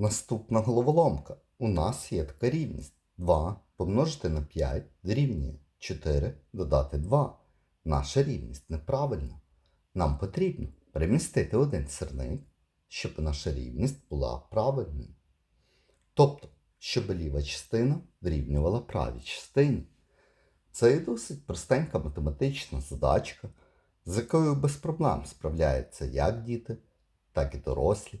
Наступна головоломка. У нас є така рівність. 2 помножити на 5 дорівнює 4 додати 2. Наша рівність неправильна. Нам потрібно перемістити один сирник, щоб наша рівність була правильною. Тобто, щоб ліва частина дорівнювала правій частині. Це є досить простенька математична задачка, з якою без проблем справляються як діти, так і дорослі.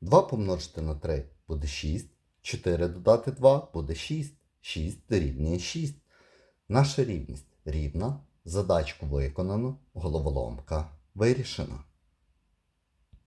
2 помножити на 3 буде 6, 4 додати 2 буде 6, 6 дорівнює 6. Наша рівність рівна, задачку виконано, головоломка вирішена.